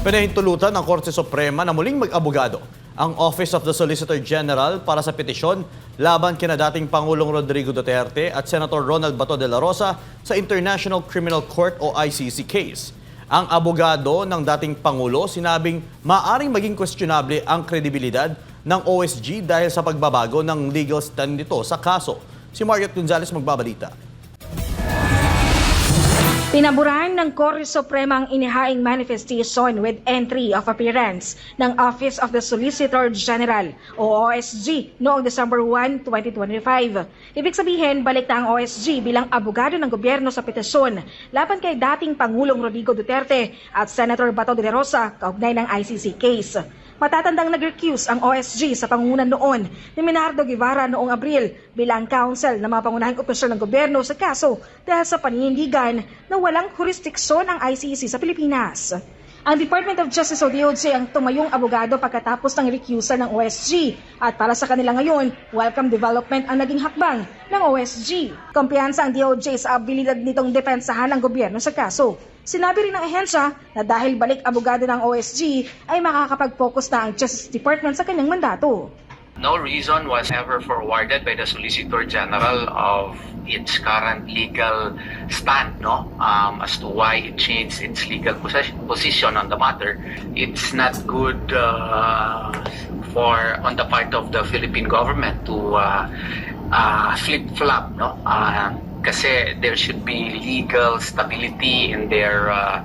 Pinahintulutan ng Korte Suprema na muling mag-abogado ang Office of the Solicitor General para sa petisyon laban kina dating Pangulong Rodrigo Duterte at Senator Ronald Bato de la Rosa sa International Criminal Court o ICC case. Ang abogado ng dating Pangulo sinabing maaring maging questionable ang kredibilidad ng OSG dahil sa pagbabago ng legal stand nito sa kaso. Si Margaret Gonzalez magbabalita. Pinaburahan ng Korte Suprema ang inihaing manifestation with entry of appearance ng Office of the Solicitor General o OSG noong December 1, 2025. Ibig sabihin, balik na ang OSG bilang abogado ng gobyerno sa petisyon laban kay dating Pangulong Rodrigo Duterte at Senator Bato de Rosa kaugnay ng ICC case. Matatandang nag-recuse ang OSG sa pangunan noon ni Minardo Guevara noong Abril bilang counsel ng mga pangunahing opisyal ng gobyerno sa kaso dahil sa paninindigan na walang jurisdiksyon ang ICC sa Pilipinas. Ang Department of Justice o DOJ ang tumayong abogado pagkatapos ng recusal ng OSG at para sa kanila ngayon, welcome development ang naging hakbang ng OSG. Kumpiyansa ang DOJ sa abilidad nitong depensahan ng gobyerno sa kaso. Sinabi rin ng ahensya na dahil balik abogado ng OSG ay makakapag-focus na ang Justice Department sa kanyang mandato. No reason was ever forwarded by the Solicitor General of its current legal stand, no, um, as to why it changed its legal position on the matter. It's not good uh, for on the part of the Philippine government to uh, uh, flip-flop, no. Uh, kasi there should be legal stability in their uh,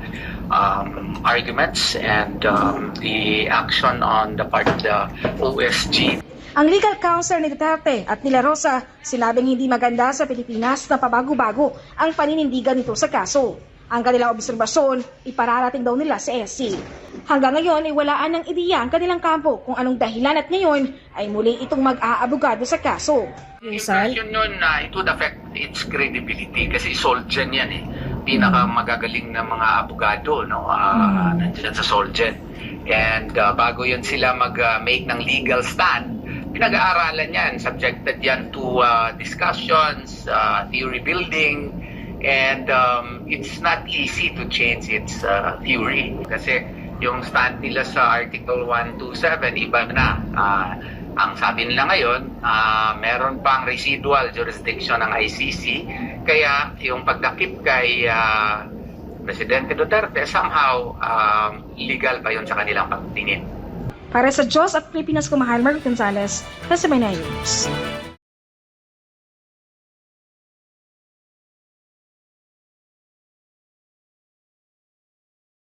um, arguments and um, the action on the part of the OSG Ang legal counsel ni Duterte at nila Rosa sinabing hindi maganda sa Pilipinas na pabago-bago ang paninindigan nito sa kaso. Ang kanilang obserbasyon, ipararating daw nila sa SC. Hanggang ngayon ay walaan ng ideya ang kanilang kampo kung anong dahilan at ngayon ay muli itong mag-aabogado sa kaso. Impression nun na it would affect its credibility kasi Solgen yan eh. Pinaka magagaling na mga abogado no, uh, nandiyan sa Solgen. And uh, bago yun sila mag-make ng legal stand, pinag-aaralan yan, subjected yan to uh, discussions, uh, theory building, and um, it's not easy to change its uh, theory. Kasi yung stand nila sa Article 127, iba na. Uh, ang sabi nila ngayon, uh, meron pang residual jurisdiction ng ICC, kaya yung pagdakip kay uh, Presidente Duterte, somehow um, legal pa yun sa kanilang pagtingin. Para sa Diyos at Pilipinas Kumahal, Mark Gonzalez, Tasmania News.